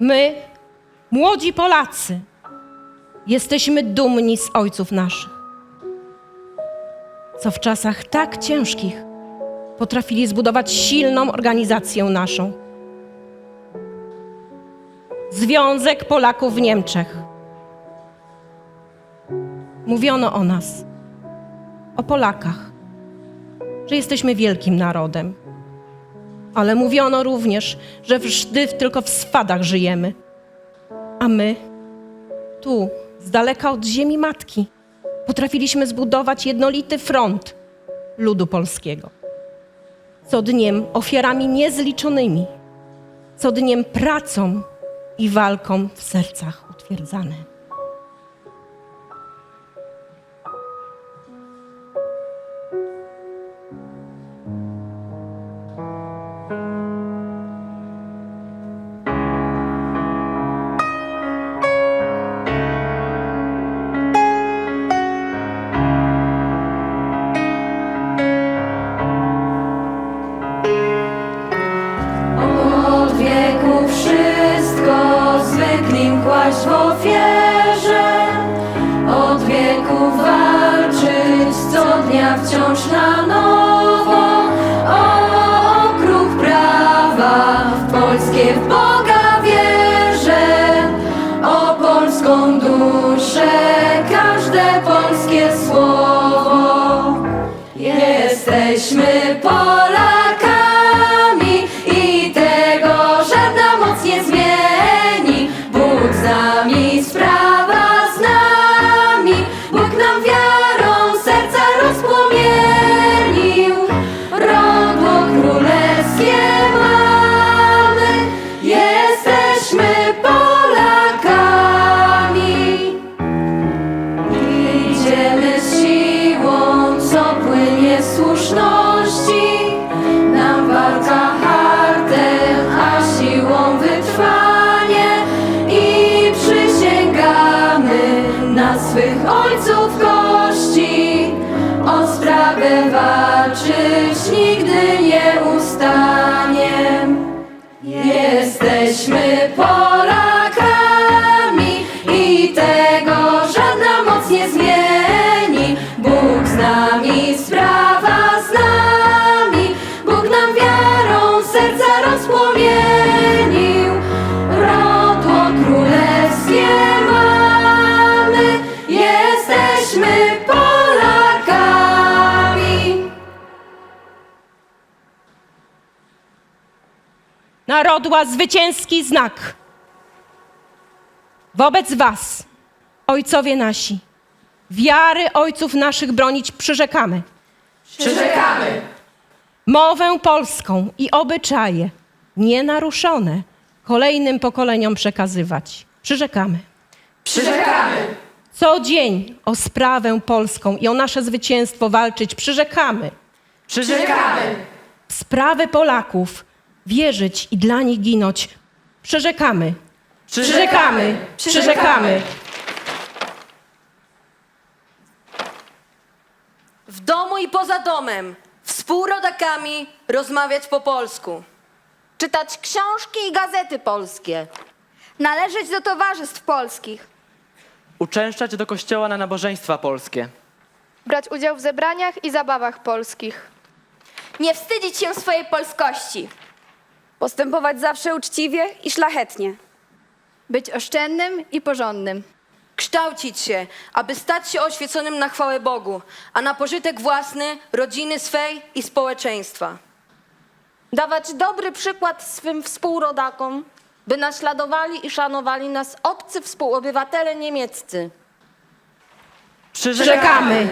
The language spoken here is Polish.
My, młodzi Polacy, jesteśmy dumni z ojców naszych, co w czasach tak ciężkich potrafili zbudować silną organizację naszą. Związek Polaków w Niemczech. Mówiono o nas, o Polakach, że jesteśmy wielkim narodem. Ale mówiono również, że wżdy tylko w swadach żyjemy. A my, tu, z daleka od ziemi matki, potrafiliśmy zbudować jednolity front ludu polskiego. Co dniem ofiarami niezliczonymi, co dniem pracą i walką w sercach utwierdzane. Wciąż na nowo. O okruch prawa w polskie w Boga wierzę. O polską duszę każde polskie słowo. Jesteśmy walczyć nigdy narodła zwycięski znak. Wobec Was, ojcowie nasi, wiary ojców naszych bronić przyrzekamy. Przyrzekamy. Mowę polską i obyczaje nienaruszone kolejnym pokoleniom przekazywać. Przyrzekamy. Przyrzekamy. Co dzień o sprawę polską i o nasze zwycięstwo walczyć. Przyrzekamy. Przyrzekamy. Sprawy Polaków wierzyć i dla nich ginąć. Przyrzekamy. Przyrzekamy. Przyrzekamy. W domu i poza domem, współrodakami rozmawiać po polsku. czytać książki i gazety polskie, należeć do towarzystw polskich, Uczęszczać do kościoła na nabożeństwa polskie. brać udział w zebraniach i zabawach polskich, nie wstydzić się swojej polskości, Postępować zawsze uczciwie i szlachetnie. być oszczędnym i porządnym, Kształcić się, aby stać się oświeconym na chwałę Bogu, a na pożytek własny, rodziny swej i społeczeństwa. dawać dobry przykład swym współrodakom, by naśladowali i szanowali nas obcy współobywatele niemieccy. Przyrzekamy.